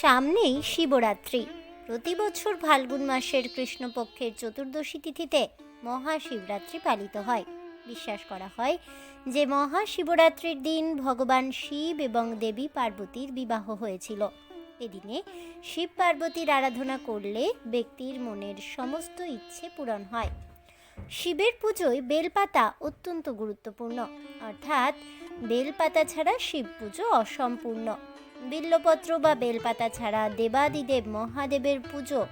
সামনেই শিবরাত্রি। প্রতি বছর ফাল্গুন মাসের কৃষ্ণপক্ষের চতুর্দশী তিথিতে মহাশিবরাত্রি পালিত হয়। বিশ্বাস করা হয় যে মহাশিবরাত্রির দিন ভগবান শিব এবং দেবী পার্বতীর বিবাহ হয়েছিল। এদিনে শিব পার্বতীর আরাধনা করলে ব্যক্তির মনের সমস্ত ইচ্ছে পূরণ হয়। শিবের পুজোয় বেলপাতা অত্যন্ত গুরুত্বপূর্ণ। অর্থাৎ বেলপাতা ছাড়া শিব পুজো অসম্পূর্ণ। বিল্লপত্র বা বেলপাতা ছাড়া দেবাদিদেব মহাদেবের পুজো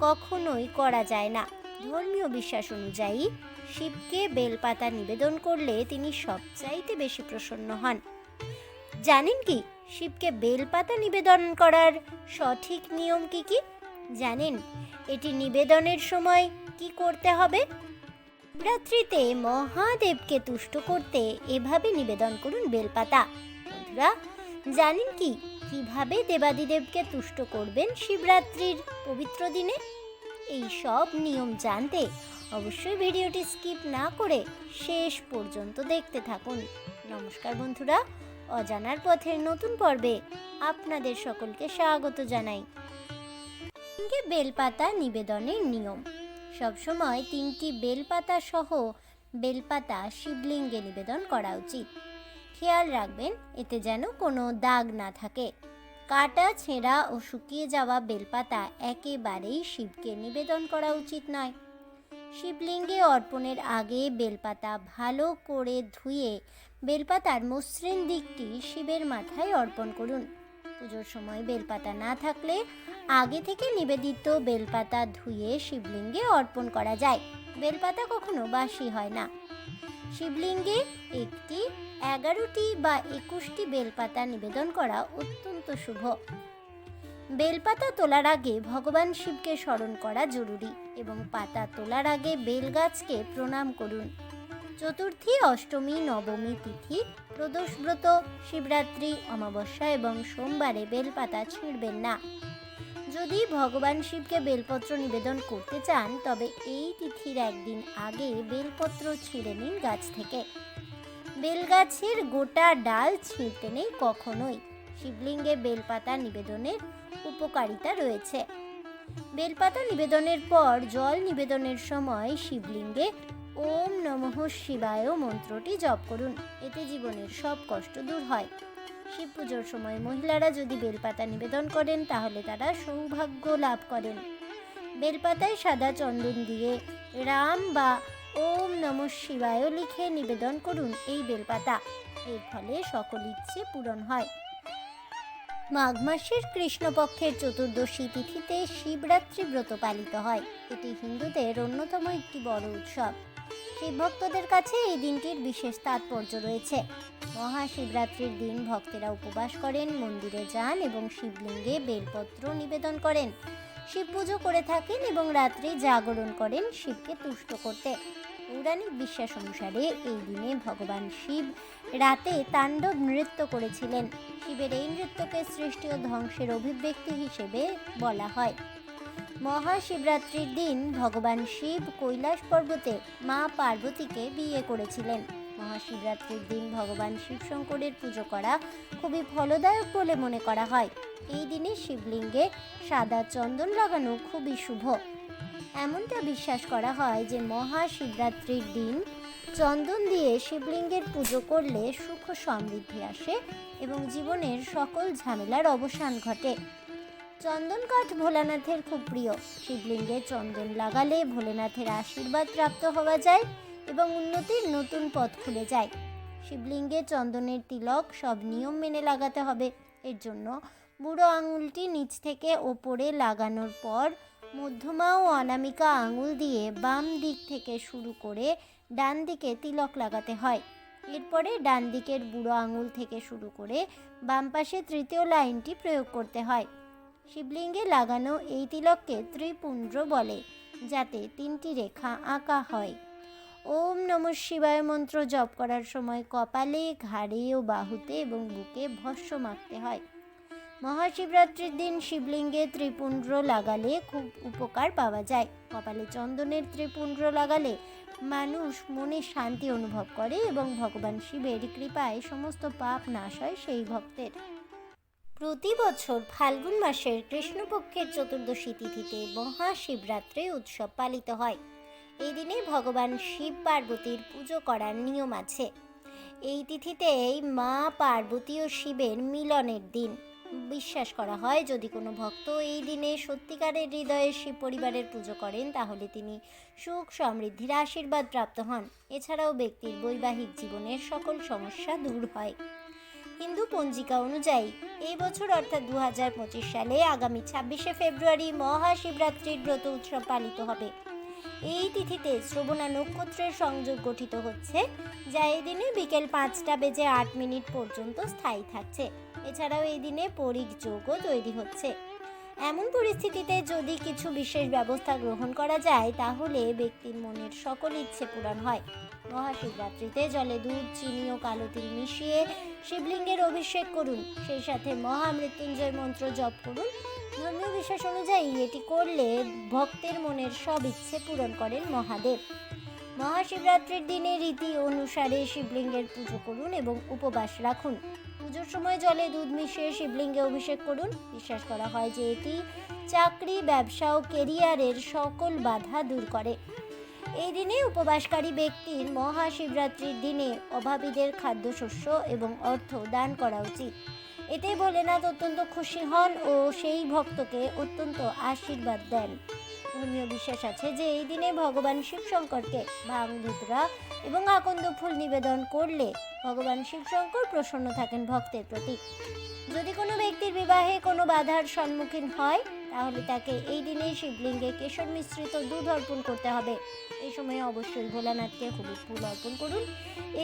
কখনোই করা যায় না। ধর্মীয় বিশ্বাস অনুযায়ী শিবকে বেলপাতা নিবেদন করলে তিনি সবচাইতে বেশি প্রসন্ন হন। জানেন কি, শিবকে বেলপাতা নিবেদন করার সঠিক নিয়ম কি কি? জানেন, এটি নিবেদনের সময় কি করতে হবে? রাত্রিতে মহাদেবকে তুষ্ট করতে এভাবে নিবেদন করুন বেলপাতা। বন্ধুরা জানেন কি? কীভাবে দেবাদিদেবকে তুষ্ট করবেন শিবরাত্রির পবিত্র দিনে? এই সব নিয়ম জানতে অবশ্যই ভিডিওটি স্কিপ না করে শেষ পর্যন্ত দেখতে থাকুন। নমস্কার বন্ধুরা, অজানার পথের নতুন পর্বে আপনাদের সকলকে স্বাগত জানাই। বেলপাতা নিবেদনের নিয়ম। সবসময় তিনটি বেলপাতা সহ বেলপাতা শিবলিঙ্গে নিবেদন করা উচিত। খেয়াল রাখবেন, এতে যেন কোনো দাগ না থাকে। কাটা, ছেঁড়া ও শুকিয়ে যাওয়া বেলপাতা একেবারেই শিবকে নিবেদন করা উচিত নয়। শিবলিঙ্গে অর্পণের আগে বেলপাতা ভালো করে ধুয়ে বেলপাতার মসৃণ দিকটি শিবের মাথায় অর্পণ করুন। পুজোর সময় বেলপাতা না থাকলে আগে থেকে নিবেদিত বেলপাতা ধুয়ে শিবলিঙ্গে অর্পণ করা যায়। বেলপাতা কখনো বাসি হয় না। শিবলিঙ্গে একটি এগারোটি বা একুশটি বেলপাতা নিবেদন করা অত্যন্ত শুভ। বেলপাতা তোলার আগে ভগবান শিবকে স্মরণ করা জরুরি এবং পাতা তোলার আগে বেলগাছকে প্রণাম করুন। চতুর্থী, অষ্টমী, নবমী তিথি প্রদোষব্রত শিবরাত্রি, অমাবস্যা এবং সোমবারে বেলপাতা ছিঁড়বেন না। যদি ভগবান শিবকে বেলপত্র নিবেদন করতে চান, তবে এই তিথির একদিন আগে বেলপত্র ছিঁড়ে নিন গাছ থেকে। বেলগাছের গোটা ডাল ছিঁড়তে নেই কখনোই। শিবলিঙ্গে বেলপাতা নিবেদনের উপকারিতা রয়েছে। বেলপাতা নিবেদনের পর, জল নিবেদনের সময় শিবলিঙ্গে ওম নমঃ শিবায় মন্ত্রটি জপ করুন। এতে জীবনের সব কষ্ট দূর হয়। শিব পুজোর সময় মহিলারা যদি বেলপাতা নিবেদন করেন, তাহলে তারা সৌভাগ্য লাভ করেন। বেলপাতায় সাদা চন্দন দিয়ে রাম বা ওম নমঃ শিবায় লিখে নিবেদন করুন এই বেলপাতা। এর ফলে সকল ইচ্ছে পূরণ হয়। মাঘ মাসের কৃষ্ণপক্ষের চতুর্দশী তিথিতে শিবরাত্রি ব্রত পালিত হয়। এটি হিন্দুদের অন্যতম একটি বড় উৎসব। শিব ভক্তদের কাছে এই দিনটির বিশেষ তাৎপর্য রয়েছে। মহাশিবরাত্রির দিন ভক্তেরা উপবাস করেন, মন্দিরে যান এবং শিবলিঙ্গে বেলপত্র নিবেদন করেন। শিব পুজো করে থাকেন এবং রাত্রে জাগরণ করেন শিবকে তুষ্ট করতে। পৌরাণিক বিশ্বাস অনুসারে এই দিনে ভগবান শিব রাতে তাণ্ডব নৃত্য করেছিলেন। শিবের এই নৃত্যকে সৃষ্টি ও ধ্বংসের অভিব্যক্তি হিসেবে বলা হয়। মহাশিবরাত্রির দিন ভগবান শিব কৈলাস পর্বতে মা পার্বতীকে বিয়ে করেছিলেন। মহাশিবরাত্রির দিন ভগবান শিবশঙ্করের পুজো করা খুবই ফলদায়ক বলে মনে করা হয়। এই দিনে শিবলিঙ্গে সাদা চন্দন লাগানো খুবই শুভ। এমনটা বিশ্বাস করা হয় যে মহাশিবরাত্রির দিন চন্দন দিয়ে শিবলিঙ্গের পুজো করলে সুখ সমৃদ্ধি আসে এবং জীবনের সকল ঝামেলার অবসান ঘটে। চন্দন কাঠ ভোলানাথের খুব প্রিয়। শিবলিঙ্গে চন্দন লাগালে ভোলেনাথের আশীর্বাদ প্রাপ্ত হওয়া যায় এবং উন্নতির নতুন পথ খুলে যায়। শিবলিঙ্গে চন্দনের তিলক সব নিয়ম মেনে লাগাতে হবে। এর জন্য বুড়ো আঙুলটি নিচ থেকে ওপরে লাগানোর পর মধ্যমা ও অনামিকা আঙুল দিয়ে বাম দিক থেকে শুরু করে ডান দিকে তিলক লাগাতে হয়। এরপরে ডান দিকের বুড়ো আঙুল থেকে শুরু করে বাম পাশে তৃতীয় লাইনটি প্রয়োগ করতে হয়। শিবলিঙ্গে লাগানো এই তিলককে ত্রিপুণ্ড্র বলে, যাতে তিনটি রেখা আঁকা হয়। ওম নম শিবায় মন্ত্র জপ করার সময় কপালে ঘাড়ে ও বাহুতে এবং বুকে ভস্য মাখতে হয়। মহাশিবরাত্রির দিন শিবলিঙ্গে ত্রিপুণ্ড্র লাগালে খুব উপকার পাওয়া যায়। কপালে চন্দনের ত্রিপুণ্ড্র লাগালে মানুষ মনে শান্তি অনুভব করে এবং ভগবান শিবের কৃপায় সমস্ত পাপ নাশ হয় সেই ভক্তের। প্রতি বছর ফাল্গুন মাসের কৃষ্ণপক্ষের চতুর্দশী তিথিতে মহাশিবরাত্রি উৎসব পালিত হয়। এই দিনে ভগবান শিব পার্বতীর পুজো করার নিয়ম আছে। এই তিথিতেই মা পার্বতী ও শিবের মিলনের দিন। বিশ্বাস করা হয়। যদি কোনো ভক্ত এই দিনে সত্যিকারের হৃদয়ে শিব পরিবারের পুজো করেন, তাহলে তিনি সুখ, সমৃদ্ধির আশীর্বাদ প্রাপ্ত হন। এছাড়াও ব্যক্তির বৈবাহিক জীবনের সকল সমস্যা দূর হয়। হিন্দু পঞ্জিকা অনুযায়ী, এই বছর অর্থাৎ দু হাজার পঁচিশ সালে আগামী ছাব্বিশে ফেব্রুয়ারি মহাশিবরাত্রির ব্রত উৎসব পালিত হবে। এই তিথিতে শ্রবণা নক্ষত্রের সংযোগ গঠিত হচ্ছে, যা এই দিনে বিকেল পাঁচটা বেজে আট মিনিট পর্যন্ত স্থায়ী থাকছে। এছাড়াও এই দিনে পরিক যোগও তৈরি হচ্ছে। এমন পরিস্থিতিতে যদি কিছু বিশেষ ব্যবস্থা গ্রহণ করা যায়, তাহলে ব্যক্তির মনের সকল ইচ্ছে পূরণ হয়। মহাশিবরাত্রিতে জলে দুধ, চিনি ও কালো তিল মিশিয়ে শিবলিঙ্গের অভিষেক করুন। সেই সাথে মহামৃত্যুঞ্জয় মন্ত্র জপ করুন। ধর্মীয় বিশ্বাস অনুযায়ী এটি করলে ভক্তের মনের সব ইচ্ছে পূরণ করেন মহাদেব। মহাশিবরাত্রির দিনে রীতি অনুসারে শিবলিঙ্গের পুজো করুন এবং উপবাস রাখুন। পুজোর সময় জলে দুধ মিশিয়ে শিবলিঙ্গে অভিষেক করুন। বিশ্বাস করা হয় যে এটি চাকরি, ব্যবসা ও কেরিয়ারের সকল বাধা দূর করে। এই দিনে উপবাসকারী ব্যক্তির মহাশিবরাত্রির দিনে অভাবীদের খাদ্যশস্য এবং অর্থ দান করা উচিত। এতে ভোলেনাথ অত্যন্ত খুশি হন ও সেই ভক্তকে অত্যন্ত আশীর্বাদ দেন। ধর্মীয় বিশ্বাস আছে যে, এই দিনে ভগবান শিব শঙ্করকে ভাং ধুতরা এবং আকন্দ ফুল নিবেদন করলে ভগবান শিব শঙ্কর প্রসন্ন থাকেন ভক্তের প্রতি। যদি কোনো ব্যক্তির বিবাহে কোনো বাধার সম্মুখীন হয় তাহলে তাকে এই দিনেই শিবলিঙ্গে কেশর মিশ্রিত দুধ অর্পণ করতে হবে। এই সময়ে অবশ্যই ভোলানাথকে হলুদ ফুল অর্পণ করুন।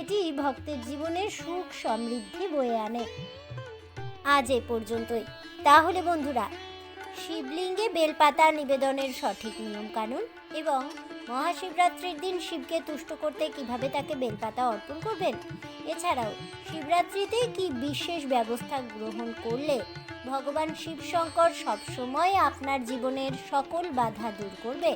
এটি ভক্তের জীবনে সুখ সমৃদ্ধি বয়ে আনে। আজ এ পর্যন্তই। তাহলে বন্ধুরা, শিবলিঙ্গে বেলপাতা নিবেদনের সঠিক নিয়ম কানুন এবং মহাশিবরাত্রির দিন শিবকে তুষ্ট করতে কীভাবে তাকে বেলপাতা অর্পণ করবেন? এছাড়াও, শিবরাত্রিতে কি বিশেষ ব্যবস্থা গ্রহণ করলে ভগবান শিব শঙ্কর সবসময় আপনার জীবনের সকল বাধা দূর করবে।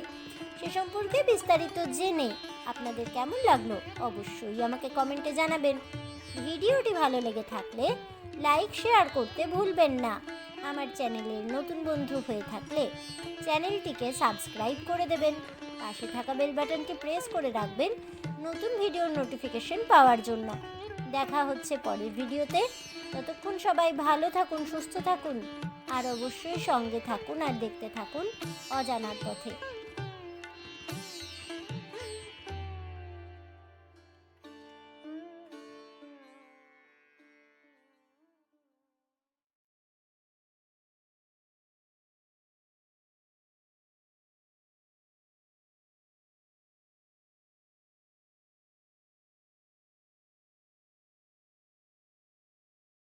সে সম্পর্কে বিস্তারিত জেনে আপনাদের কেমন লাগল অবশ্যই আমাকে কমেন্টে জানাবেন। ভিডিওটি ভালো লেগে থাকলে লাইক শেয়ার করতে ভুলবেন না। আমার চ্যানেলের নতুন বন্ধু হয়ে থাকলে চ্যানেলটিকে সাবস্ক্রাইব করে দেবেন। পাশে থাকা বেল বাটনটি প্রেস করে রাখবেন নতুন ভিডিওর নোটিফিকেশন পাওয়ার জন্য। দেখা হচ্ছে পরের ভিডিওতে। ততক্ষণ সবাই ভালো থাকুন, সুস্থ থাকুন, আর অবশ্যই সঙ্গে থাকুন আর দেখতে থাকুন অজানার পথে।